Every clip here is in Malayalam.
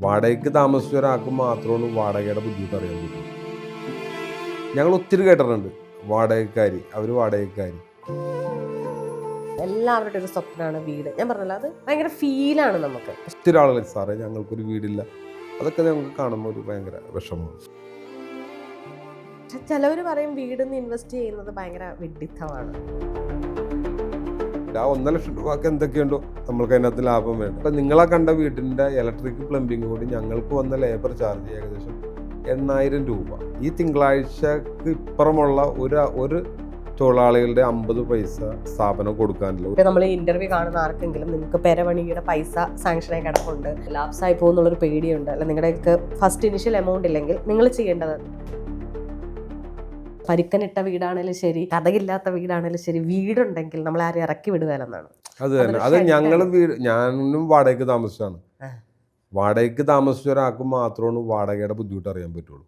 വാടകയ്ക്ക് താമസിച്ച ഒരാൾക്ക് മാത്രമാണ് വാടകയുടെ ബുദ്ധിമുട്ട് അറിയാൻ പറ്റും. ഞങ്ങൾ ഒത്തിരി കേട്ടിട്ടുണ്ട് വാടകക്കാരി അവർ വാടകക്കാരി. എല്ലാവരുടെ ഒരു സ്വപ്നമാണ് വീട്. ഞാൻ പറഞ്ഞല്ലോ അത് ഭയങ്കര ഫീലാണ് നമുക്ക്. ഒത്തിരി ആളുകൾ സാറേ ഞങ്ങൾക്കൊരു വീടില്ല. അതൊക്കെ ഞങ്ങൾക്ക് കാണുമ്പോൾ ഒരു ഭയങ്കര വിഷമമാണ്. ചിലവർ പറയും വീടിന്ന് ഇൻവെസ്റ്റ് ചെയ്യുന്നത് ഭയങ്കര വിഡിത്തമാണ്. ആ ഒന്നര ലക്ഷം രൂപക്ക് എന്തൊക്കെയുണ്ടോ നമ്മൾക്ക് അതിനകത്ത് ലാഭം വേണം. അപ്പം നിങ്ങളെ കണ്ട വീടിന്റെ ഇലക്ട്രിക് പ്ലംബിംഗ് കൂടി ഞങ്ങൾക്ക് വന്ന ലേബർ ചാർജ് ഏകദേശം എണ്ണായിരം രൂപ. ഈ തിങ്കളാഴ്ചക്ക് ഇപ്പുറമുള്ള ഒരു ഒരു തൊഴിലാളികളുടെ അമ്പത് പൈസ സ്ഥാപനം കൊടുക്കാനില്ല ഇപ്പൊ നമ്മൾ ഇന്റർവ്യൂ കാണുന്ന ആർക്കെങ്കിലും നിങ്ങൾക്ക് പെരവണിയുടെ പൈസ സാങ്ഷനായി കിടപ്പുണ്ട് ലാപ്സ് ആയി പോകുന്നുള്ളൊരു പേടിയുണ്ട് അല്ല നിങ്ങളുടെയൊക്കെ ഫസ്റ്റ് ഇനിഷ്യൽ എമൗണ്ട് ഇല്ലെങ്കിൽ നിങ്ങൾ ചെയ്യേണ്ടത് പരുക്കനിട്ട വീടാണേലും ശരി കഥയില്ലാത്ത വീടാണേലും ശരി വീടുണ്ടെങ്കിൽ നമ്മൾ ആരും ഇറക്കി വിടുകയല്ലെന്നാണ് അത് തന്നെ. അത് ഞങ്ങൾ വീട് ഞാനും വാടകയ്ക്ക് താമസിച്ചാണ്. വാടകയ്ക്ക് താമസിച്ച ഒരാൾക്ക് മാത്രമാണ് വാടകയുടെ ബുദ്ധിമുട്ട് അറിയാൻ പറ്റുള്ളൂ.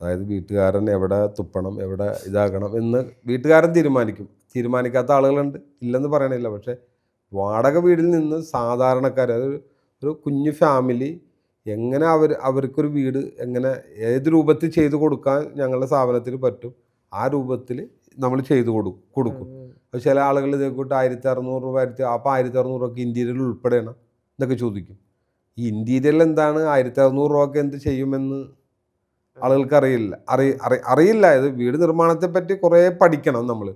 അതായത് വീട്ടുകാരൻ എവിടെ തുപ്പണം എവിടെ ഇതാക്കണം എന്ന് വീട്ടുകാരൻ തീരുമാനിക്കും. തീരുമാനിക്കാത്ത ആളുകളുണ്ട്. ഇല്ലെന്ന് പറയണില്ല. പക്ഷേ വാടക വീടിൽ നിന്ന് സാധാരണക്കാർ അതായത് ഒരു കുഞ്ഞു ഫാമിലി എങ്ങനെ അവർ അവർക്കൊരു വീട് എങ്ങനെ ഏത് രൂപത്തിൽ ചെയ്തു കൊടുക്കാൻ ഞങ്ങളുടെ സ്ഥാപനത്തിന് പറ്റും ആ രൂപത്തിൽ നമ്മൾ ചെയ്തു കൊടുക്കും. കൊടുക്കും അപ്പോൾ ചില ആളുകൾ ഇതേക്കൂട്ട് കൂട്ട് ആയിരത്തി അറുന്നൂറ് രൂപ ആയിരത്തി അപ്പോൾ ആയിരത്തി അറുന്നൂറ് രൂപയ്ക്ക് ഇന്റീരിയൽ ഉൾപ്പെടെയാണ് എന്നൊക്കെ ചോദിക്കും. ഈ ഇന്റീരിയൽ എന്താണ് ആയിരത്തി അറുന്നൂറ് രൂപയ്ക്ക് എന്ത് ചെയ്യുമെന്ന് ആളുകൾക്ക് അറിയില്ല അറി അറി അറിയില്ല. ഇത് വീട് നിർമ്മാണത്തെ പറ്റി കുറേ പഠിക്കണം നമ്മൾ.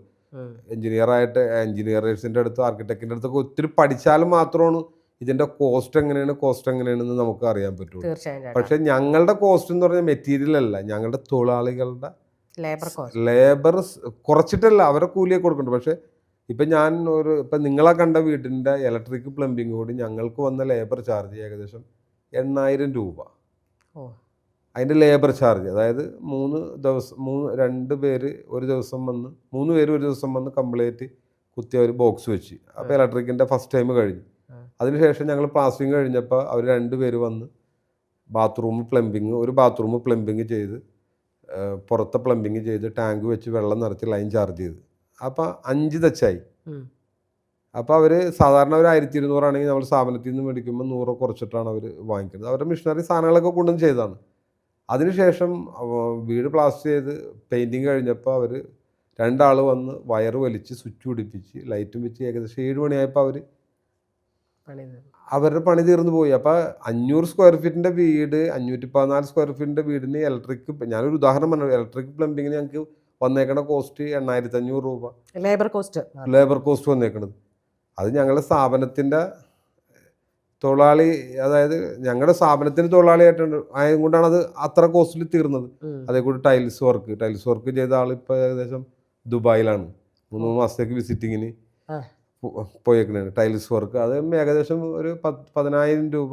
എഞ്ചിനീയറായിട്ട് എഞ്ചിനീയേഴ്സിന്റെ അടുത്ത് ആർക്കിടെക്റ്റിന്റെ അടുത്തൊക്കെ ഒത്തിരി പഠിച്ചാൽ മാത്രമാണ് ഇതിന്റെ കോസ്റ്റ് എങ്ങനെയാണ് കോസ്റ്റ് എങ്ങനെയാണെന്ന് നമുക്ക് അറിയാൻ പറ്റുള്ളൂ. പക്ഷേ ഞങ്ങളുടെ കോസ്റ്റ് എന്ന് പറഞ്ഞാൽ മെറ്റീരിയൽ അല്ല. ഞങ്ങളുടെ തൊഴിലാളികളുടെ ലേബർ കുറച്ചിട്ടല്ല അവരെ കൂലിയൊക്കെ കൊടുക്കുന്നുണ്ട്. പക്ഷേ ഇപ്പം ഞാൻ ഒരു ഇപ്പം നിങ്ങളെ കണ്ട വീടിന്റെ ഇലക്ട്രിക് പ്ലംബിംഗ് കൂടി ഞങ്ങൾക്ക് വന്ന ലേബർ ചാർജ് ഏകദേശം എണ്ണായിരം രൂപ. അതിന്റെ ലേബർ ചാർജ് അതായത് മൂന്ന് ദിവസം മൂന്ന് രണ്ട് പേര് ഒരു ദിവസം വന്ന് മൂന്ന് പേര് ഒരു ദിവസം വന്ന് കംപ്ലീറ്റ് കുത്തിയ ഒരു ബോക്സ് വെച്ച്. അപ്പോൾ ഇലക്ട്രിക്കിന്റെ ഫസ്റ്റ് ടൈം കഴിഞ്ഞു. അതിനുശേഷം ഞങ്ങൾ പ്ലാസ്റ്റിങ് കഴിഞ്ഞപ്പോൾ അവർ രണ്ട് പേര് വന്ന് ബാത്റൂം പ്ലംബിങ് ഒരു ബാത്റൂം പ്ലംബിങ് ചെയ്ത് പുറത്തെ പ്ലംബിങ് ചെയ്ത് ടാങ്ക് വെച്ച് വെള്ളം നിറച്ച് ലൈൻ ചാർജ് ചെയ്ത് അപ്പോൾ അഞ്ച് തച്ചായി. അപ്പോൾ അവർ സാധാരണ ഒരു ആയിരത്തി ഇരുന്നൂറാണെങ്കിൽ നമ്മൾ സ്ഥാപനത്തിൽ നിന്ന് മേടിക്കുമ്പോൾ നൂറ് കുറച്ചിട്ടാണ് അവർ വാങ്ങിക്കുന്നത് അവരുടെ മിഷനറി സാധനങ്ങളൊക്കെ കൊണ്ടുവന്ന് ചെയ്തതാണ് അതിനുശേഷം വീട് പ്ലാസ്റ്റർ ചെയ്ത് പെയിന്റിങ് കഴിഞ്ഞപ്പോൾ അവർ രണ്ടാൾ വന്ന് വയറ് വലിച്ച് സ്വിച്ച് പിടിപ്പിച്ച് ലൈറ്റും വെച്ച് ഏകദേശം ഏഴ് മണിയായപ്പോൾ അവർ. അവരുടെ പണി തീർന്നു പോയി. അപ്പൊ അഞ്ഞൂറ് സ്ക്വയർ ഫീറ്റിന്റെ വീട് അഞ്ഞൂറ്റി പതിനാല് സ്ക്വയർ ഫീറ്റിന്റെ വീടിന് ഇലക്ട്രിക് ഞാനൊരു ഉദാഹരണം പറഞ്ഞു. ഇലക്ട്രിക് പ്ലംബിങ്ങിന് ഞങ്ങൾക്ക് വന്നേക്കണ കോസ്റ്റ് എണ്ണായിരത്തി അഞ്ഞൂറ് രൂപ. ലേബർ കോസ്റ്റ് ലേബർ കോസ്റ്റ് വന്നേക്കണത്. അത് ഞങ്ങളുടെ സ്ഥാപനത്തിന്റെ തൊഴിലാളി അതായത് ഞങ്ങളുടെ സ്ഥാപനത്തിന് തൊഴിലാളിയായിട്ടുണ്ട് ആയതുകൊണ്ടാണ് അത് അത്ര കോസ്റ്റിൽ തീർന്നത്. ഉം. അതേ കൂടി ടൈൽസ് വർക്ക് ടൈൽസ് വർക്ക് ചെയ്ത ആൾ ഇപ്പോൾ ഏകദേശം ദുബായിലാണ്. മൂന്ന് മാസത്തേക്ക് വിസിറ്റിങ്ങിന് ആ. ടൈൽസ് വർക്ക് അത് ഏകദേശം ഒരു പത്ത് പതിനായിരം രൂപ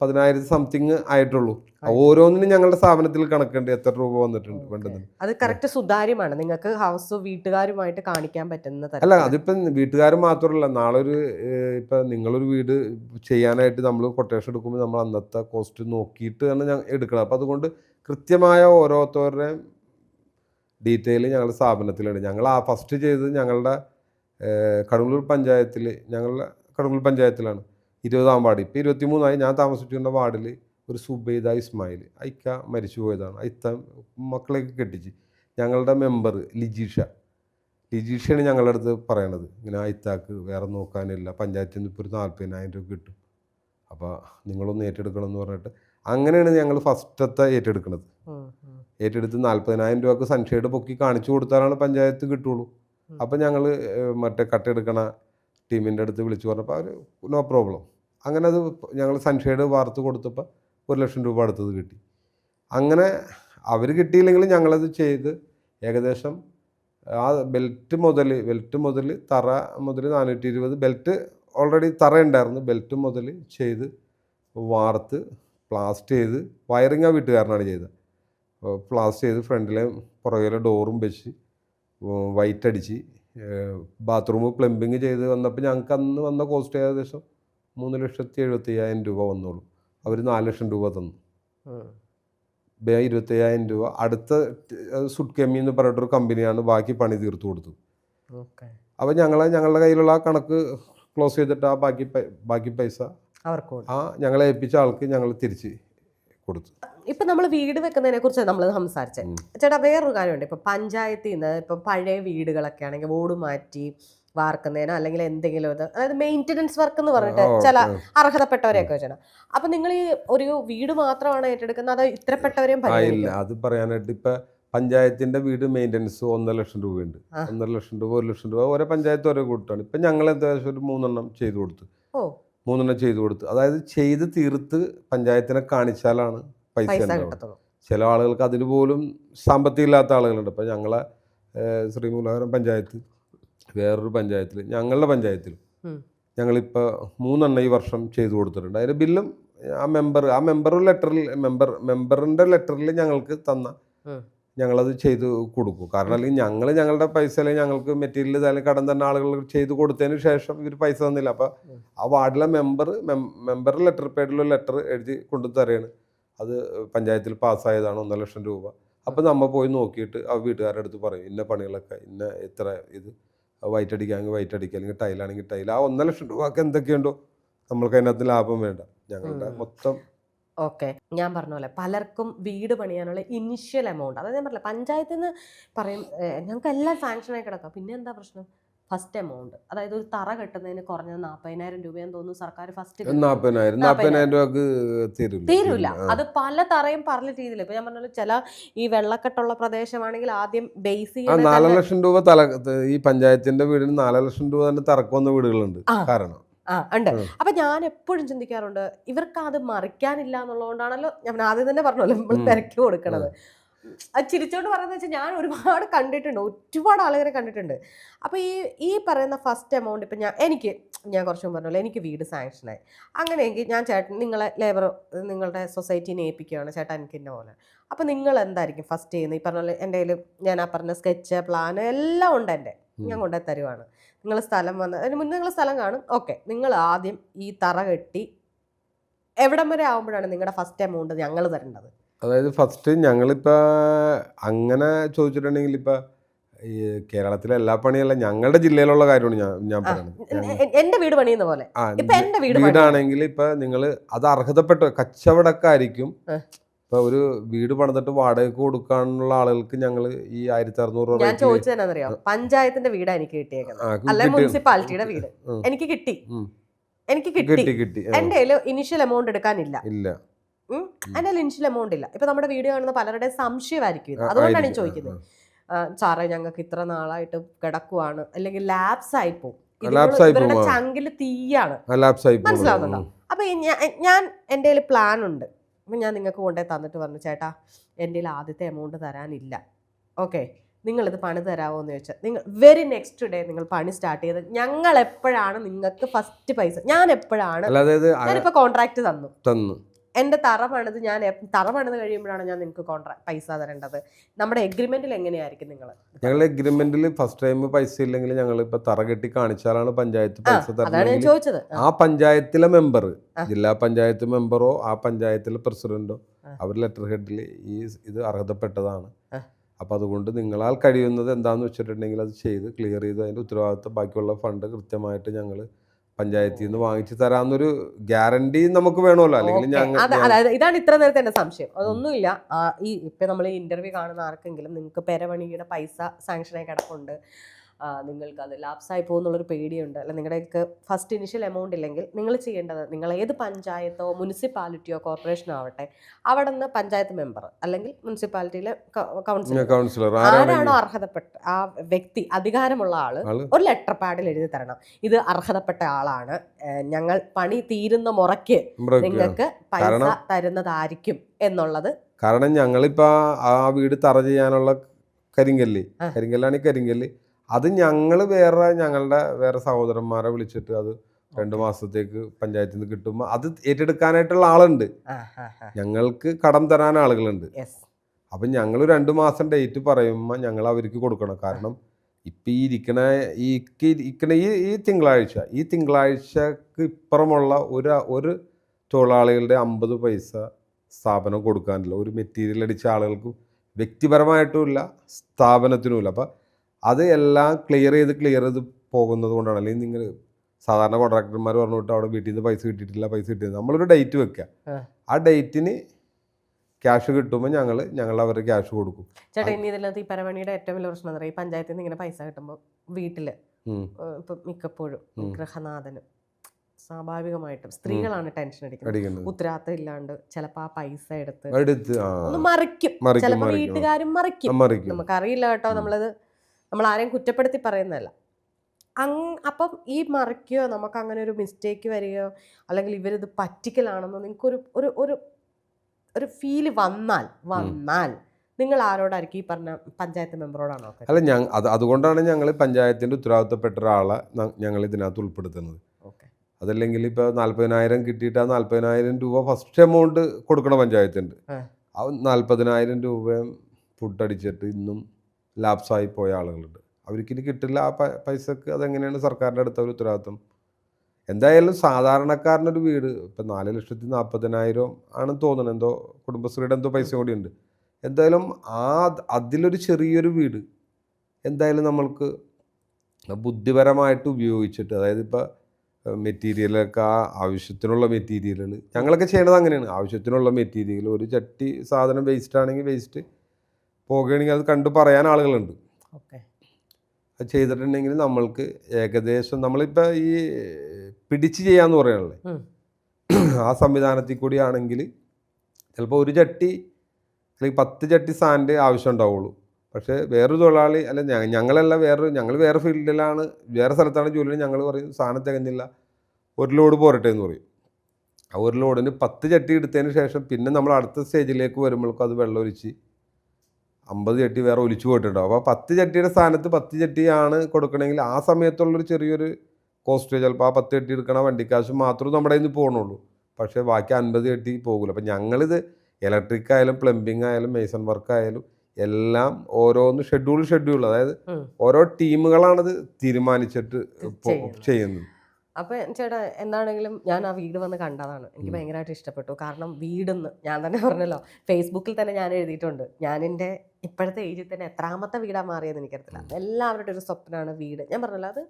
പതിനായിരത്തി സംതിങ് ആയിട്ടുള്ളൂ. ഓരോന്നിനും ഞങ്ങളുടെ സ്ഥാപനത്തിൽ കണക്കുണ്ട് എത്ര രൂപ വന്നിട്ടുണ്ട് വേണ്ടത്. അത് കറക്റ്റ് സുതാര്യമാണ്. നിങ്ങൾക്ക് ഹൗസ് വീട്ടുകാരുമായിട്ട് കാണിക്കാൻ പറ്റുന്ന അല്ല അതിപ്പം വീട്ടുകാർ മാത്രമല്ല. നാളെ ഒരു ഇപ്പൊ ഇപ്പം നിങ്ങളൊരു വീട് ചെയ്യാനായിട്ട് നമ്മൾ കൊട്ടേഷൻ എടുക്കുമ്പോൾ നമ്മൾ അന്നത്തെ കോസ്റ്റ് നോക്കിയിട്ടാണ് ഞാൻ എടുക്കണം. അപ്പം അതുകൊണ്ട് കൃത്യമായ ഓരോരുത്തരുടെയും ഡീറ്റെയിൽ ഞങ്ങളുടെ സ്ഥാപനത്തിലുണ്ട്. ഞങ്ങൾ ആ ഫസ്റ്റ് ചെയ്തത് ഞങ്ങളുടെ ഏഹ്, കടുങ്ങല്ലൂർ പഞ്ചായത്തിൽ ഞങ്ങൾ കടവൂർ പഞ്ചായത്തിലാണ്. ഇരുപതാം വാർഡ്. ഇപ്പം ഇരുപത്തി മൂന്നായി ഞാൻ താമസിച്ചിരുന്ന വാർഡിൽ ഒരു സുബൈദ ഇസ്മായിൽ ഐക്ക മരിച്ചു പോയതാണ്. ഐത്ത മക്കളെയൊക്കെ കെട്ടിച്ച്. ഞങ്ങളുടെ മെമ്പർ ലിജീഷ. ലിജീഷയാണ് ഞങ്ങളുടെ അടുത്ത് പറയണത്. ഇങ്ങനെ ഐത്താക്ക് വേറെ നോക്കാനില്ല. പഞ്ചായത്തിൽ നിന്ന് ഇപ്പോൾ ഒരു നാൽപ്പതിനായിരം രൂപ കിട്ടും. അപ്പോൾ നിങ്ങളൊന്ന് ഏറ്റെടുക്കണം എന്ന് പറഞ്ഞിട്ട് അങ്ങനെയാണ് ഞങ്ങൾ ഫസ്റ്റത്തെ ഏറ്റെടുക്കുന്നത്. ഏറ്റെടുത്ത് നാൽപ്പതിനായിരം രൂപക്ക് സൺഷെയ്ഡ് പൊക്കി കാണിച്ചു കൊടുത്താലാണ് പഞ്ചായത്ത് കിട്ടുള്ളൂ. അപ്പം ഞങ്ങൾ മറ്റേ കട്ടെടുക്കണ ടീമിന്റെ അടുത്ത് വിളിച്ചു പറഞ്ഞപ്പോൾ അവർ നോ പ്രോബ്ലം അങ്ങനെ അത് ഞങ്ങൾ സൺഷെയ്ഡ് വാർത്ത് കൊടുത്തപ്പോൾ ഒരു ലക്ഷം രൂപ അടുത്തത് കിട്ടി. അങ്ങനെ അവർ കിട്ടിയില്ലെങ്കിൽ ഞങ്ങളത് ചെയ്ത് ഏകദേശം ആ ബെൽറ്റ് മുതൽ ബെൽറ്റ് മുതൽ തറ മുതൽ നാനൂറ്റി ഇരുപത് ബെൽറ്റ് ഓൾറെഡി തറ ഉണ്ടായിരുന്നു ബെൽറ്റ് മുതൽ ചെയ്ത് വാർത്ത് പ്ലാസ്റ്റ് ചെയ്ത് വയറിങ് ആ വീട്ടുകാരനാണ് ചെയ്തത്. പ്ലാസ്റ്റ് ചെയ്ത് ഫ്രണ്ടിലെ പുറകിലെ ഡോറും വെച്ച് വൈറ്റ് അടിച്ച് ബാത്റൂം പ്ലംബിങ് ചെയ്ത് വന്നപ്പോൾ ഞങ്ങൾക്ക് അന്ന് വന്ന കോസ്റ്റ് ഏകദേശം മൂന്ന് ലക്ഷത്തി എഴുപത്തി അയ്യായിരം രൂപ വന്നോളൂ. അവർ നാല് ലക്ഷം രൂപ തന്നു. ഇരുപത്തയ്യായിരം രൂപ. അടുത്ത സുഡ് കെമി എന്ന് പറഞ്ഞിട്ടൊരു കമ്പനിയാണ് ബാക്കി പണി തീർത്തു കൊടുത്തത്. അപ്പോൾ ഞങ്ങൾ ഞങ്ങളുടെ കയ്യിലുള്ള ആ കണക്ക് ക്ലോസ് ചെയ്തിട്ട് ആ ബാക്കി ബാക്കി പൈസ. ആ ഞങ്ങളെ ഏൽപ്പിച്ച ആൾക്ക് ഞങ്ങൾ തിരിച്ച് കൊടുത്തു. ഇപ്പൊ നമ്മൾ വീട് വെക്കുന്നതിനെ കുറിച്ച് നമ്മൾ സംസാരിച്ചത്. ചേട്ടാ വേറൊരു കാര്യമുണ്ട്. ഇപ്പം പഞ്ചായത്തിൽ നിന്ന് ഇപ്പം പഴയ വീടുകളൊക്കെ ആണെങ്കിൽ ഓട് മാറ്റി വാർക്കുന്നതിനോ അല്ലെങ്കിൽ എന്തെങ്കിലും ഇത് അതായത് മെയിന്റനൻസ് വർക്ക് എന്ന് പറഞ്ഞിട്ട് ചില. അർഹതപ്പെട്ടവരെയൊക്കെ വെച്ചാണ് അപ്പം നിങ്ങൾ ഈ ഒരു വീട് മാത്രമാണ് ഏറ്റെടുക്കുന്നത്? അതോ ഇത്രപ്പെട്ടവരെയും ഇല്ല. അത് പറയാനായിട്ട് ഇപ്പം പഞ്ചായത്തിന്റെ വീട് മെയിന്റനൻസ് ഒന്നര ലക്ഷം രൂപയുണ്ട്. ഒന്നര ലക്ഷം രൂപ ഒരു ലക്ഷം രൂപ ഓരോ പഞ്ചായത്ത് ഓരോ കൂട്ടാണ്. ഇപ്പം ഞങ്ങൾ ഏകദേശം ഒരു മൂന്നെണ്ണം ചെയ്തു കൊടുത്തു. ഓ. മൂന്നെണ്ണം ചെയ്തു കൊടുത്തു. അതായത് ചെയ്ത് തീർത്ത് പഞ്ചായത്തിനെ കാണിച്ചാലാണ് പൈസ ചില ആളുകൾക്ക് അതിന് പോലും സാമ്പത്തികം ഇല്ലാത്ത ആളുകളുണ്ട്. ഇപ്പം ഞങ്ങളെ ശ്രീമൂലഹരം പഞ്ചായത്ത് വേറൊരു പഞ്ചായത്തിൽ ഞങ്ങളുടെ പഞ്ചായത്തിൽ ഞങ്ങളിപ്പോൾ മൂന്നെണ്ണം ഈ വർഷം ചെയ്തു കൊടുത്തിട്ടുണ്ട്. അതിന്റെ ബില്ലും ആ മെമ്പർ ആ മെമ്പർ ലെറ്ററിൽ മെമ്പർ മെമ്പറിന്റെ ലെറ്ററിൽ ഞങ്ങൾക്ക് തന്ന. ഞങ്ങളത് ചെയ്തു കൊടുക്കും. കാരണം അല്ലെങ്കിൽ ഞങ്ങൾ ഞങ്ങളുടെ പൈസ അല്ലെങ്കിൽ ഞങ്ങൾക്ക് മെറ്റീരിയൽ ഇതായാലും കടം തന്നെ ആളുകൾ ചെയ്തു കൊടുത്തതിന് ശേഷം ഇവർ പൈസ തന്നില്ല. അപ്പോൾ ആ വാർഡിലെ മെമ്പർ മെമ്പർ ലെറ്റർ പേഡിലുള്ള ലെറ്റർ എഴുതി കൊണ്ടു തരുകയാണ് അത് പഞ്ചായത്തിൽ പാസ്സായതാണ് ഒന്നര ലക്ഷം രൂപ. അപ്പോൾ നമ്മൾ പോയി നോക്കിയിട്ട് ആ വീട്ടുകാരുടെ അടുത്ത് പറയും ഇന്ന പണികളൊക്കെ ഇന്ന എത്ര ഇത്? വൈറ്റ് അടിക്കുക അല്ലെങ്കിൽ ടൈലാണെങ്കിൽ ടൈൽ. ആ ഒന്നര ലക്ഷം രൂപക്ക് എന്തൊക്കെയുണ്ടോ? നമ്മൾക്ക് അതിനകത്ത് ലാഭം വേണ്ട. ഞങ്ങളുടെ. മൊത്തം ഓക്കെ. ഞാൻ പറഞ്ഞ പോലെ പലർക്കും വീട് പണിയാനുള്ള ഇനിഷ്യൽ എമൗണ്ട്. അതായത് ഞാൻ പറഞ്ഞില്ല പഞ്ചായത്തിൽ നിന്ന് പറയും ഞങ്ങൾക്ക് എല്ലാം സാങ്ഷനായി കിടക്കാം. പിന്നെ എന്താ പ്രശ്നം? First amount. അതായത് ഒരു തറ കെട്ടുന്നതിന് കുറഞ്ഞത് നാൽപ്പതിനായിരം രൂപയെന്ന് തോന്നുന്നു സർക്കാർ ഫസ്റ്റ് തീരൂല അത് പല തറയും പറഞ്ഞ രീതിയിൽ ഇപ്പൊ ഞാൻ പറഞ്ഞാലും ചില ഈ വെള്ളക്കെട്ടുള്ള പ്രദേശമാണെങ്കിൽ ആദ്യം ബേസ് നാല് ലക്ഷം രൂപ തല ഈ പഞ്ചായത്തിന്റെ വീടിന് നാല് ലക്ഷം രൂപ തന്നെ തറക്കുന്ന വീടുകളുണ്ട്. കാരണം. ആ ഉണ്ട്. അപ്പൊ ഞാൻ എപ്പോഴും ചിന്തിക്കാറുണ്ട് ഇവർക്ക് അത് മറിക്കാനില്ല എന്നുള്ളതുകൊണ്ടാണല്ലോ ഞാൻ ആദ്യം തന്നെ പറഞ്ഞല്ലോ നമ്മൾ. തിരക്കി കൊടുക്കണത്. അത് ചിരിച്ചോണ്ട് പറയുന്നത് വെച്ചാൽ ഞാൻ ഒരുപാട് കണ്ടിട്ടുണ്ട് ഒരുപാട് ആളുകളെ കണ്ടിട്ടുണ്ട്. അപ്പോൾ ഈ ഈ പറയുന്ന ഫസ്റ്റ് എമൗണ്ട് ഇപ്പം ഞാൻ എനിക്ക് ഞാൻ കുറച്ച് മുമ്പ് പറഞ്ഞല്ലോ എനിക്ക് വീട് സാങ്ഷനായി അങ്ങനെയെങ്കിൽ ഞാൻ ചേട്ടൻ നിങ്ങളെ ലേബർ നിങ്ങളുടെ സൊസൈറ്റീനെ ഏൽപ്പിക്കുകയാണ് ചേട്ടൻ എനിക്ക് ഇന്ന പോലെ അപ്പോൾ നിങ്ങൾ എന്തായിരിക്കും ഫസ്റ്റ് ചെയ്യുന്നത്? ഈ പറഞ്ഞ എന്റെ കയ്യിൽ ഞാൻ ആ പറഞ്ഞ സ്കെച്ച് പ്ലാൻ എല്ലാം ഉണ്ട് എന്റെ. ഞാൻ കൊണ്ടുപോയി തരുവാണ്. നിങ്ങൾ സ്ഥലം വന്ന് അതിന് മുന്നേ നിങ്ങൾ സ്ഥലം കാണും. ഓക്കെ നിങ്ങൾ ആദ്യം ഈ തറ കെട്ടി എവിടം വരെ ആകുമ്പോഴാണ് നിങ്ങളുടെ ഫസ്റ്റ് എമൗണ്ട് ഞങ്ങൾ തരേണ്ടത്? അതായത് ഫസ്റ്റ് ഞങ്ങളിപ്പോൾ അങ്ങനെ ചോദിച്ചിട്ടുണ്ടെങ്കിൽ ഇപ്പോൾ ഈ കേരളത്തിലെ എല്ലാ പണിയല്ല ഞങ്ങളുടെ ജില്ലയിലുള്ള കാര്യമാണ് ഞാൻ ഞാൻ പറയുന്നത് എന്റെ വീട് പണിയുന്ന പോലെ. ഇപ്പൊ വീട് വീടാണെങ്കിൽ ഇപ്പൊ നിങ്ങൾ അത് അർഹതപ്പെട്ട കച്ചവടക്കായിരിക്കും. ഇപ്പൊ ഒരു വീട് പണിതിട്ട് വാടകയ്ക്ക് കൊടുക്കാനുള്ള ആളുകൾക്ക് ഞങ്ങൾ ഈ ആയിരത്തി അറുന്നൂറ് ഞാൻ ചോദിച്ചത് എന്നാന്നറിയോ? പഞ്ചായത്തിന്റെ വീടാ എനിക്ക് കിട്ടിയേക്കുന്നത്. അല്ലെ മുനിസിപ്പാലിറ്റിയുടെ വീട്. എനിക്ക് കിട്ടി. എനിക്ക് കിട്ടി. കിട്ടി എന്റെ എന്റെ കയ്യിൽ ഇനിഷ്യൽ എമൗണ്ട് എടുക്കാനില്ല. ഇല്ല. ഉം. ലിൻഷിൽ എമൗണ്ട് ഇല്ല. ഇപ്പൊ നമ്മുടെ വീഡിയോ കാണുന്ന പലരുടെയും സംശയമായിരിക്കും ഇത്. അതുകൊണ്ടാണ് ഈ ചോദിക്കുന്നത്. സാറേ ഞങ്ങൾക്ക് ഇത്ര നാളായിട്ട് കിടക്കുവാണ്. അല്ലെങ്കിൽ ലാപ്സ് ആയി പോകും. ഇവരുടെ പോവും, തീയാണ്. മനസ്സിലാവുന്നുണ്ടോ? അപ്പൊ ഞാൻ എന്റെ കയ്യിൽ പ്ലാൻ ഉണ്ട്. അപ്പം ഞാൻ നിങ്ങൾക്ക് കൊണ്ടേ തന്നിട്ട് പറഞ്ഞു ചേട്ടാ എന്റെ കയ്യിൽ ആദ്യത്തെ എമൗണ്ട് തരാനില്ല. ഓക്കെ നിങ്ങളിത് പണി തരാമോ എന്ന് ചോദിച്ചാൽ നിങ്ങൾ വെരി നെക്സ്റ്റ് ഡേ നിങ്ങൾ പണി സ്റ്റാർട്ട് ചെയ്ത് ഞങ്ങൾ എപ്പോഴാണ് നിങ്ങൾക്ക് ഫസ്റ്റ് പൈസ? ഞാൻ എപ്പോഴാണ് ഞാനിപ്പോൾ കോൺട്രാക്ട് തന്നു. തന്നു. എന്റെ തറ പണിത് ഞാൻ തറ പണിത് കഴിയുമ്പോഴാണ് ഞാൻ നിങ്ങൾക്ക് കോൺട്രാക്ട് പൈസ തരേണ്ടത്. നമ്മുടെ എഗ്രിമെന്റിൽ എങ്ങനെയായിരിക്കും നിങ്ങൾ ഞങ്ങൾ എഗ്രിമെന്റിൽ ഫസ്റ്റ് ടൈം പൈസ ഇല്ലെങ്കിൽ ഞങ്ങൾ ഇപ്പൊ തറ കെട്ടി കാണിച്ചാലാണ് പഞ്ചായത്ത് പൈസ തരുന്നത് ചോദിച്ചത്. ആ, പഞ്ചായത്തിലെ മെമ്പർ ജില്ലാ പഞ്ചായത്ത് മെമ്പറോ ആ പഞ്ചായത്തിലെ പ്രസിഡന്റോ അവർ ലെറ്റർ ഹെഡിൽ ഈ ഇത് അർഹതപ്പെട്ടതാണ്. അപ്പൊ അപ്പോൾ അതുകൊണ്ട് നിങ്ങളാൽ കഴിയുന്നത് എന്താണെന്ന് വെച്ചിട്ടുണ്ടെങ്കിൽ അത് ചെയ്ത് ക്ലിയർ ചെയ്ത് അതിന്റെ ഉത്തരവാദിത്വം ബാക്കിയുള്ള ഫണ്ട് കൃത്യമായിട്ട് ഞങ്ങൾ പഞ്ചായത്തിൽ നിന്ന് വാങ്ങിച്ചു തരാമെന്നൊരു ഗ്യാരണ്ടി നമുക്ക് വേണമല്ലോ. അല്ലെങ്കിൽ. ഞങ്ങൾ ഇതാണ് ഇത്ര നേരത്തെ എന്റെ സംശയം. അതൊന്നുമില്ല. ഈ ഇപ്പൊ നമ്മൾ ഈ ഇന്റർവ്യൂ കാണുന്ന ആർക്കെങ്കിലും നിങ്ങൾക്ക് പെരവണിയുടെ പൈസ സാങ്ഷനായി കിടപ്പുണ്ട്. നിങ്ങൾക്ക് അത് ലാപ്സായി പോകുന്നുള്ളൊരു പേടിയുണ്ട്. അല്ല നിങ്ങളുടെയൊക്കെ ഫസ്റ്റ് ഇനിഷ്യൽ എമൗണ്ട് ഇല്ലെങ്കിൽ നിങ്ങൾ ചെയ്യേണ്ടത് നിങ്ങൾ ഏത് പഞ്ചായത്തോ മുനിസിപ്പാലിറ്റിയോ കോർപ്പറേഷനോ ആവട്ടെ അവിടെ നിന്ന് പഞ്ചായത്ത് മെമ്പർ അല്ലെങ്കിൽ മുനിസിപ്പാലിറ്റിയിലെ കൗൺസിലർ കൗൺസിലർ ആരാണോ അർഹതപ്പെട്ട ആ വ്യക്തി അധികാരമുള്ള ആൾ ഒരു ലെറ്റർ പാഡിൽ എഴുതി തരണം. ഇത് അർഹതപ്പെട്ട ആളാണ്. ഞങ്ങൾ പണി തീരുന്ന മുറയ്ക്ക് നിങ്ങൾക്ക് പൈസ തരുന്നതായിരിക്കും എന്നുള്ളത്. കാരണം ഞങ്ങളിപ്പോൾ ആ വീട് തറ ചെയ്യാനുള്ള കരിങ്കല്ല്. കരിങ്കല്ലാണ് ഈ കരിങ്കല്ല്. അത് ഞങ്ങൾ വേറെ ഞങ്ങളുടെ വേറെ സഹോദരന്മാരെ വിളിച്ചിട്ട് അത് രണ്ടു മാസത്തേക്ക് പഞ്ചായത്തിൽ നിന്ന് കിട്ടുമ്പോൾ അത് ഏറ്റെടുക്കാനായിട്ടുള്ള ആളുണ്ട്. ഞങ്ങൾക്ക് കടം തരാൻ ആളുകളുണ്ട്. അപ്പം ഞങ്ങൾ രണ്ടു മാസം ഡേറ്റ് പറയുമ്പോൾ ഞങ്ങൾ അവർക്ക് കൊടുക്കണം. കാരണം ഇപ്പം ഈ ഇരിക്കണ ഈ ഇരിക്കണ ഈ ഈ തിങ്കളാഴ്ച ഈ തിങ്കളാഴ്ചക്ക് ഇപ്പുറമുള്ള ഒരു ഒരു തൊഴിലാളികളുടെ അമ്പത് പൈസ സ്ഥാപനം കൊടുക്കാനില്ല. ഒരു മെറ്റീരിയൽ അടിച്ച ആളുകൾക്കും വ്യക്തിപരമായിട്ടുമില്ല സ്ഥാപനത്തിനുമില്ല അപ്പം അത് എല്ലാം ക്ലിയർ ചെയ്ത് ക്ലിയർ ചെയ്ത് പോകുന്നത് കൊണ്ടാണ്. അല്ലെങ്കിൽ നിങ്ങൾ സാധാരണ കോൺട്രാക്ടർമാർ പറഞ്ഞു വിട്ട് അവിടെ വീട്ടിൽ നിന്ന് പൈസ കിട്ടിയിട്ടില്ല പൈസ കിട്ടിയില്ല നമ്മളൊരു ഡേറ്റ് വെക്കുക ആ. ഡേറ്റിന് ക്യാഷ് കിട്ടുമ്പോൾ ഞങ്ങൾ ഞങ്ങൾ അവർക്ക് ക്യാഷ് കൊടുക്കും. ചേട്ടാ ഇനി ഇതിനകത്ത് ഈ പരമണിയുടെ ഏറ്റവും വലിയ പ്രശ്നം എന്താ പറയുക? ഈ പഞ്ചായത്തിൽ നിന്ന് ഇങ്ങനെ പൈസ കിട്ടുമ്പോൾ വീട്ടിൽ. ഇപ്പം മിക്കപ്പോഴും ഉം. ഗൃഹനാഥനും സ്വാഭാവികമായിട്ടും സ്ത്രീകളാണ് ടെൻഷൻ അടിക്കുന്നത്. ഉത്തരവാദിത്തം ഇല്ലാണ്ട് ചിലപ്പോ ആ പൈസ എടുത്ത് ഒന്ന് മറിക്കും. ചിലപ്പോ വീട്ടുകാരും മറിക്കും. നമുക്കറിയില്ല കേട്ടോ നമ്മളത് നമ്മൾ ആരെയും കുറ്റപ്പെടുത്തി പറയുന്നതല്ല. അങ് അപ്പം ഈ മറിക്കുകയോ നമുക്ക് അങ്ങനെ ഒരു മിസ്റ്റേക്ക് വരികയോ അല്ലെങ്കിൽ ഇവരിത് പറ്റിക്കലാണെന്നോ നിങ്ങൾക്കൊരു ഒരു ഒരു ഒരു ഫീൽ വന്നാൽ വന്നാൽ നിങ്ങൾ ആരോടായിരിക്കും ഈ പറഞ്ഞ പഞ്ചായത്ത് മെമ്പറോടാണോ അല്ല ഞങ്ങൾ അത് അതുകൊണ്ടാണ് ഞങ്ങൾ പഞ്ചായത്തിന്റെ ഉത്തരവാദിത്തപ്പെട്ട ഒരാളെ ഞങ്ങൾ ഇതിനകത്ത് ഉൾപ്പെടുത്തുന്നത്. ഓക്കെ. അതല്ലെങ്കിൽ ഇപ്പോൾ നാൽപ്പതിനായിരം കിട്ടിയിട്ട് ആ നാൽപ്പതിനായിരം രൂപ ഫസ്റ്റ് എമൗണ്ട് കൊടുക്കണ പഞ്ചായത്തുണ്ട്. ആ. ആ നാൽപ്പതിനായിരം രൂപയും ഫുഡ് അടിച്ചിട്ട് ഇന്നും ലാപ്സായി പോയ ആളുകളുണ്ട്. അവർക്ക് ഇനി കിട്ടില്ല ആ പൈസക്ക് അതെങ്ങനെയാണ് സർക്കാരിന്റെ അടുത്ത ഒരു ഉത്തരവാദിത്വം? എന്തായാലും സാധാരണക്കാരനൊരു വീട് ഇപ്പം നാല് ലക്ഷത്തി നാൽപ്പതിനായിരം ആണെന്ന് തോന്നുന്നത് എന്തോ കുടുംബശ്രീയുടെ എന്തോ പൈസ കൂടിയുണ്ട്. എന്തായാലും ആ അതിലൊരു ചെറിയൊരു വീട് എന്തായാലും നമ്മൾക്ക് ബുദ്ധിപരമായിട്ട് ഉപയോഗിച്ചിട്ട് അതായത് ഇപ്പോൾ മെറ്റീരിയലൊക്കെ ആ ആവശ്യത്തിനുള്ള മെറ്റീരിയലുകൾ ഞങ്ങളൊക്കെ ചെയ്യണത് അങ്ങനെയാണ്. ആവശ്യത്തിനുള്ള മെറ്റീരിയൽ ഒരു ചട്ടി സാധനം വേസ്റ്റ് ആണെങ്കിൽ വേസ്റ്റ് പോകുകയാണെങ്കിൽ അത് കണ്ടു പറയാൻ ആളുകളുണ്ട്. ഓക്കെ. അത് ചെയ്തിട്ടുണ്ടെങ്കിൽ നമ്മൾക്ക് ഏകദേശം നമ്മളിപ്പോൾ ഈ പിടിച്ച് ചെയ്യാന്ന് പറയാനുള്ളത് ആ സംവിധാനത്തിൽ കൂടി ആണെങ്കിൽ ചിലപ്പോൾ ഒരു ചട്ടി അല്ലെങ്കിൽ പത്ത് ചട്ടി സാൻഡ് ആവശ്യം ഉണ്ടാവുള്ളൂ. പക്ഷേ വേറൊരു തൊഴിലാളി അല്ല ഞങ്ങളല്ല വേറൊരു ഞങ്ങൾ വേറെ ഫീൽഡിലാണ് വേറെ സ്ഥലത്താണ് ജോലി ഞങ്ങൾ പറയും സാധനം തികഞ്ഞില്ല ഒരു ലോഡ് പോരട്ടെ എന്ന് പറയും. ആ ഒരു ലോഡിന് പത്ത് ചട്ടി എടുത്തതിന് ശേഷം പിന്നെ നമ്മൾ അടുത്ത സ്റ്റേജിലേക്ക് വരുമ്പോഴേക്കും അത് വെള്ളം ഒലിച്ച് അമ്പത് ചട്ടി വേറെ ഒലിച്ചു പോയിട്ടുണ്ടാവും അപ്പോൾ പത്ത് ചട്ടിയുടെ സ്ഥാനത്ത് പത്ത് ചട്ടിയാണ് കൊടുക്കണമെങ്കിൽ ആ സമയത്തുള്ളൊരു ചെറിയൊരു കോസ്റ്റ് ചിലപ്പോൾ ആ പത്ത് ചട്ടി എടുക്കണ വണ്ടിക്കാശ് മാത്രമേ നമ്മുടെ കയ്യിൽ നിന്ന് പോകണുള്ളൂ പക്ഷേ ബാക്കി അൻപത് ചട്ടി പോകില്ല അപ്പം ഞങ്ങളിത് ഇലക്ട്രിക് ആയാലും പ്ലംബിംഗ് ആയാലും മേസൺ വർക്ക് ആയാലും എല്ലാം ഓരോന്ന് ഷെഡ്യൂൾ ഷെഡ്യൂൾ അതായത് ഓരോ ടീമുകളാണത് തീരുമാനിച്ചിട്ട് ചെയ്യുന്നത്. അപ്പൊ ചേട്ടാ എന്താണെങ്കിലും ഞാൻ ആ വീട് വന്ന് കണ്ടതാണ്. എനിക്ക്. ഭയങ്കരമായിട്ട് ഇഷ്ടപ്പെട്ടു. കാരണം വീടെന്ന് ഞാൻ തന്നെ പറഞ്ഞല്ലോ ഫേസ്ബുക്കിൽ തന്നെ ഞാൻ എഴുതിയിട്ടുണ്ട്. ഞാൻ എന്റെ ഇപ്പോഴത്തെ ഏജിൽ തന്നെ എത്രാമത്തെ വീടാണ് മാറിയതെന്ന് എനിക്കറിയത്തില്ല. എല്ലാവരുടെ ഒരു സ്വപ്നമാണ് വീട്. ഞാൻ പറഞ്ഞല്ലോ അത്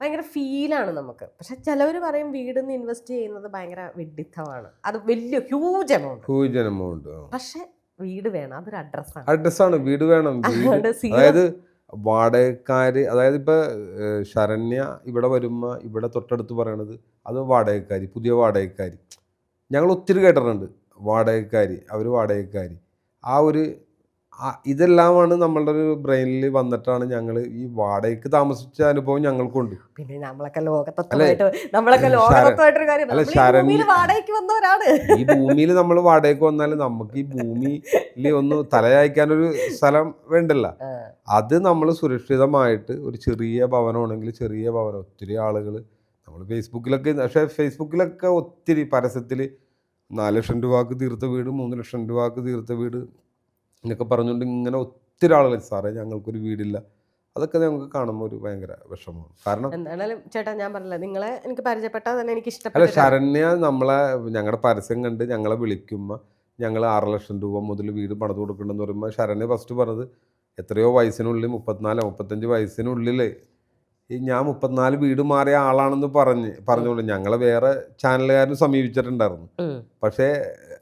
ഭയങ്കര ഫീലാണ് നമുക്ക്. പക്ഷെ ചിലവർ പറയും വീടിന്ന് ഇൻവെസ്റ്റ് ചെയ്യുന്നത് ഭയങ്കര വിഡിത്തമാണ്. അത് വലിയ ഹ്യൂജ് എമൗണ്ട് ഹ്യൂജ് എമൗണ്ട് പക്ഷെ വീട് വേണം അതൊരു അഡ്രസ്സാണ് അഡ്രസ്സാണ് വീട് വേണം. വീട് അതായത് വാടകക്കാര് അതായത് ഇപ്പൊ ശരണ്യ ഇവിടെ വരുമ്പോ ഇവിടെ തൊട്ടടുത്ത് പറയണത് അത് വാടകക്കാരി പുതിയ വാടകക്കാരി. ഞങ്ങൾ ഒത്തിരി കേട്ടിട്ടുണ്ട്. വാടകക്കാരി അവർ വാടകക്കാരി. ആ ഒരു ഇതെല്ലാമാണ് നമ്മളുടെ ഒരു ബ്രെയിനിൽ വന്നിട്ടാണ് ഞങ്ങൾ ഈ വാടകയ്ക്ക് താമസിച്ച അനുഭവം ഞങ്ങൾക്കുണ്ട്. പിന്നെ നമ്മളൊക്കെ നമ്മളൊക്കെ കാര്യം. ഈ ഭൂമിയിൽ വാടകയ്ക്ക് വന്നവരാണ്. ഈ ഭൂമിയിൽ നമ്മൾ വാടകയ്ക്ക് വന്നാൽ നമുക്ക് ഈ ഭൂമിയിൽ ഒന്ന് തലയായിക്കാനൊരു സ്ഥലം വേണ്ടല്ല. അത് നമ്മൾ സുരക്ഷിതമായിട്ട് ഒരു ചെറിയ ഭവനമാണെങ്കിൽ ചെറിയ ഭവനം ഒത്തിരി ആളുകൾ നമ്മൾ ഫേസ്ബുക്കിലൊക്കെ പക്ഷേ ഫേസ്ബുക്കിലൊക്കെ ഒത്തിരി പരസ്യത്തിൽ നാല് ലക്ഷം രൂപക്ക് തീർത്ത വീട് മൂന്ന് ലക്ഷം രൂപക്ക് തീർത്ത വീട് എന്നൊക്കെ പറഞ്ഞുകൊണ്ട് ഇങ്ങനെ ഒത്തിരി ആളുകൾ സാറേ ഞങ്ങൾക്കൊരു വീടില്ല. അതൊക്കെ ഞങ്ങൾക്ക് കാണുമ്പോൾ ഒരു ഭയങ്കര വിഷമമാണ്. കാരണം എന്തായാലും ചേട്ടാ ഞാൻ പറഞ്ഞില്ല നിങ്ങളെ എനിക്ക് പരിചയപ്പെട്ടാൽ തന്നെ എനിക്ക് അല്ല ശരണ്യ നമ്മളെ ഞങ്ങളുടെ പരസ്യം കണ്ട് ഞങ്ങളെ വിളിക്കുമ്പോൾ ഞങ്ങൾ ആറ് ലക്ഷം രൂപ മുതൽ വീട് പണിത് കൊടുക്കണമെന്ന് പറയുമ്പോൾ ശരണ്യ ഫസ്റ്റ് പറഞ്ഞത് എത്രയോ വയസ്സിനുള്ളിൽ മുപ്പത്തിനാല് മുപ്പത്തഞ്ച് വയസ്സിനുള്ളിൽ ഈ ഞാൻ മുപ്പത്തിനാല് വീട് മാറിയ ആളാണെന്ന് പറഞ്ഞ് പറഞ്ഞുകൊണ്ട് ഞങ്ങളെ വേറെ ചാനലുകാരും സമീപിച്ചിട്ടുണ്ടായിരുന്നു. പക്ഷേ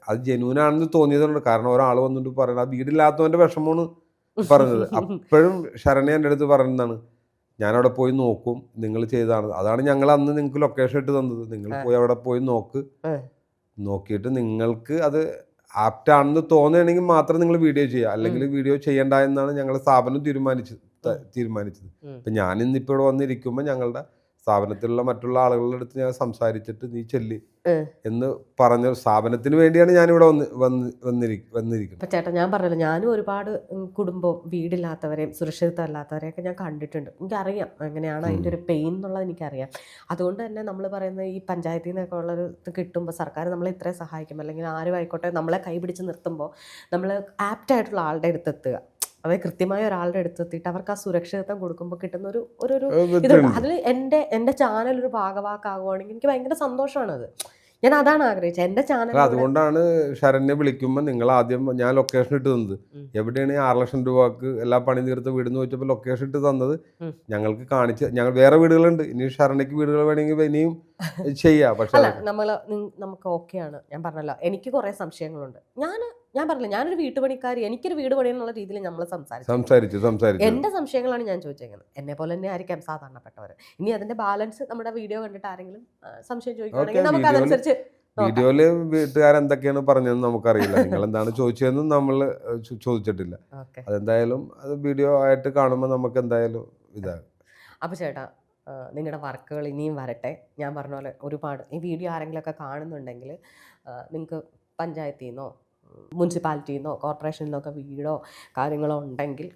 അത് ജെന്യൂനാണെന്ന് തോന്നിയതുകൊണ്ട്. കാരണം ഒരാൾ വന്നിട്ട് പറയണത് ആ വീടില്ലാത്തവന്റെ വിഷമമാണ് പറഞ്ഞത്. അപ്പോഴും ശരണ്യ എന്റെ അടുത്ത് പറയുന്നതാണ് ഞാനവിടെ പോയി നോക്കും നിങ്ങൾ ചെയ്തതാണ് അതാണ് ഞങ്ങൾ അന്ന് നിങ്ങൾക്ക് ലൊക്കേഷൻ ഇട്ട് തന്നത്. നിങ്ങൾ പോയി അവിടെ പോയി നോക്ക്. നോക്കിയിട്ട് നിങ്ങൾക്ക് അത് ആപ്റ്റ് ആണെന്ന് തോന്നുകയാണെങ്കിൽ മാത്രം നിങ്ങൾ വീഡിയോ ചെയ്യുക. അല്ലെങ്കിൽ വീഡിയോ ചെയ്യേണ്ട എന്നാണ് ഞങ്ങളുടെ സ്ഥാപനം തീരുമാനിച്ചത് തീരുമാനിച്ചത്. അപ്പം ഇപ്പം ഞാൻ ഇന്നിപ്പോൾ ഇവിടെ വന്നിരിക്കുമ്പോൾ ഞങ്ങളുടെ സ്ഥാപനത്തിലുള്ള മറ്റുള്ള ആളുകളുടെ അടുത്ത് ഞാൻ സംസാരിച്ചിട്ട് നീ ചെല്ല് എന്ന് പറഞ്ഞ സ്ഥാപനത്തിന് വേണ്ടിയാണ് ഞാൻ ഇവിടെ വന്ന് വന്നിരി വന്നിരിക്കുന്നത്. ഇപ്പൊ ചേട്ടാ ഞാൻ പറഞ്ഞല്ലോ ഞാനും ഒരുപാട് കുടുംബം വീടില്ലാത്തവരെയും സുരക്ഷിതത്വം അല്ലാത്തവരെയൊക്കെ ഞാൻ കണ്ടിട്ടുണ്ട്. എനിക്കറിയാം എങ്ങനെയാണ് അതിന്റെ ഒരു പെയിൻ എന്നുള്ളത് എനിക്കറിയാം. അതുകൊണ്ട് തന്നെ നമ്മൾ പറയുന്ന ഈ പഞ്ചായത്തിൽ നിന്നൊക്കെ ഉള്ളൊരു ഇത് കിട്ടുമ്പോൾ സർക്കാർ നമ്മളെ ഇത്രയും സഹായിക്കും അല്ലെങ്കിൽ ആരും ആയിക്കോട്ടെ നമ്മളെ കൈപിടിച്ച് നിർത്തുമ്പോൾ നമ്മൾ ആപ്റ്റായിട്ടുള്ള ആളുടെ അടുത്തെത്തുക. അതായത് കൃത്യമായ ഒരാളുടെ അടുത്തെത്തിയിട്ട് അവർക്ക് ആ സുരക്ഷിതത്വം കൊടുക്കുമ്പോൾ കിട്ടുന്ന ഒരു ഒരു അതിൽ എന്റെ എന്റെ ചാനൽ ഒരു ഭാഗവാക്കാകുവാണെങ്കിൽ എനിക്ക് ഭയങ്കര സന്തോഷമാണത്. ഞാൻ അതാണ് ആഗ്രഹിച്ചത്. എന്റെ അല്ല ചാനൽ അതുകൊണ്ടാണ് ശരണ്യെ വിളിക്കുമ്പോൾ നിങ്ങൾ ആദ്യം ഞാൻ ലൊക്കേഷൻ ഇട്ട് തന്നത്. എവിടെയാണ് ഈ ആറ് ലക്ഷം രൂപക്ക് എല്ലാ പണി തീർത്ത് വീട് എന്ന് വെച്ചപ്പോൾ ലൊക്കേഷൻ ഇട്ട് തന്നത്. ഉം. ഞങ്ങൾക്ക് കാണിച്ച് ഞങ്ങൾ വേറെ വീടുകളുണ്ട്. ഇനി ശരണ്യക്ക് വീടുകൾ വേണമെങ്കിൽ ഇനിയും ചെയ്യാം. പക്ഷേ അല്ല നമ്മൾ നമുക്ക് ഓക്കെയാണ് ഞാൻ പറഞ്ഞല്ലോ എനിക്ക് കുറേ സംശയങ്ങളുണ്ട്. ഞാൻ ഞാൻ പറഞ്ഞില്ല ഞാനൊരു വീട്ടുപണിക്കാരി എനിക്കൊരു വീട് പണിയെന്നുള്ള രീതിയിൽ നമ്മൾ സംസാരിച്ചു. സംസാരിച്ചു സംസാരിച്ചു. എന്റെ സംശയങ്ങളാണ് ഞാൻ ചോദിച്ചേക്കുന്നത്. എന്നെ പോലെ തന്നെ ആയിരിക്കാം സാധാരണപ്പെട്ടവർ ഇനി അതിന്റെ ബാലൻസ് നമ്മുടെ വീഡിയോ കണ്ടിട്ട് ആരെങ്കിലും സംശയം ചോദിക്കുകയാണെങ്കിൽ നമുക്ക് അതനുസരിച്ച്. വീഡിയോയിൽ വീട്ടുകാരെന്തൊക്കെയാണ് പറഞ്ഞതെന്ന് നമുക്കറിയില്ല. നിങ്ങൾ എന്താണ് ചോദിച്ചതെന്നും നമ്മൾ ചോദിച്ചിട്ടില്ല. അതെന്തായാലും അത് വീഡിയോ ആയിട്ട് കാണുമ്പോൾ നമുക്ക് എന്തായാലും ഇതാകും അപ്പോൾ ചേട്ടാ നിങ്ങളുടെ വർക്കുകൾ ഇനിയും വരട്ടെ. ഞാൻ പറഞ്ഞ പോലെ ഒരുപാട് ഈ വീഡിയോ ആരെങ്കിലുമൊക്കെ കാണുന്നുണ്ടെങ്കിൽ നിങ്ങൾക്ക് പഞ്ചായത്തിൽ നിന്നോ മുനിസിപ്പാലിറ്റിയിൽ നിന്നോ കോർപ്പറേഷനിൽ നിന്നൊക്കെ വീടോ കാര്യങ്ങളോ ഉണ്ടെങ്കിൽ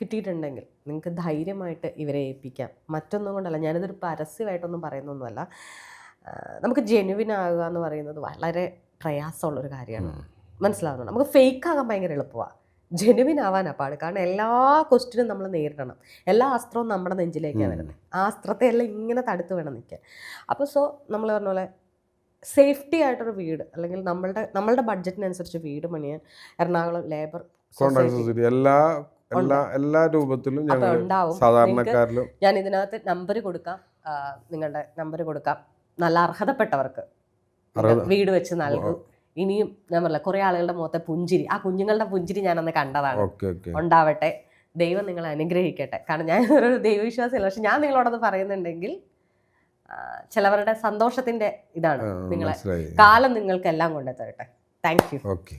കിട്ടിയിട്ടുണ്ടെങ്കിൽ നിങ്ങൾക്ക് ധൈര്യമായിട്ട് ഇവരെ ഏൽപ്പിക്കാം. മറ്റൊന്നും കൊണ്ടല്ല ഞാനിതൊരു പരസ്യമായിട്ടൊന്നും പറയുന്നൊന്നുമല്ല. നമുക്ക് ജെനുവിൻ ആകുക എന്ന് പറയുന്നത് വളരെ പ്രയാസമുള്ളൊരു കാര്യമാണ്. മനസ്സിലാവുന്നുണ്ട്? നമുക്ക് ഫേക്ക് ആകാൻ ഭയങ്കര എളുപ്പമാണ് ജെനുവിൻ ആവാനാ പാട്. കാരണം എല്ലാ ക്വസ്റ്റിനും നമ്മൾ നേരിടണം. എല്ലാ അസ്ത്രവും നമ്മുടെ നെഞ്ചിലേക്കാണ് വരുന്നത് ആ അസ്ത്രത്തെ എല്ലാം ഇങ്ങനെ തടുത്ത് വേണം നിൽക്കാൻ അപ്പോൾ സോ നമ്മൾ പറഞ്ഞ പോലെ സേഫ്റ്റി ആയിട്ടൊരു വീട് അല്ലെങ്കിൽ നമ്മളുടെ നമ്മളുടെ ബഡ്ജറ്റിനനുസരിച്ച് വീട് പണിയാൻ എറണാകുളം ലേബർ എല്ലാ എല്ലാ എല്ലാ രൂപത്തിലും ഞങ്ങൾ സാധാരണക്കാരിലും ഞാൻ ഇതിനകത്ത് നമ്പർ കൊടുക്കാം. നിങ്ങളുടെ നമ്പർ കൊടുക്കാം. നല്ല അർഹതപ്പെട്ടവർക്ക് വീട് വെച്ച് നൽകും. ഇനിയും ഞാൻ പറഞ്ഞില്ല കുറെ ആളുകളുടെ മുഖത്തെ പുഞ്ചിരി. ആ കുഞ്ഞുങ്ങളുടെ പുഞ്ചിരി ഞാൻ അന്ന് കണ്ടതാണ് ഉണ്ടാവട്ടെ. ദൈവം നിങ്ങളെ അനുഗ്രഹിക്കട്ടെ. കാരണം ഞാൻ ഒരു ദൈവവിശ്വാസമില്ല. പക്ഷെ ഞാൻ നിങ്ങളോടത് പറയുന്നുണ്ടെങ്കിൽ ചിലവരുടെ സന്തോഷത്തിന്റെ ഇതാണ് നിങ്ങളെ കാലം നിങ്ങൾക്ക് എല്ലാം കൊണ്ടെത്തരട്ടെ. Thank you okay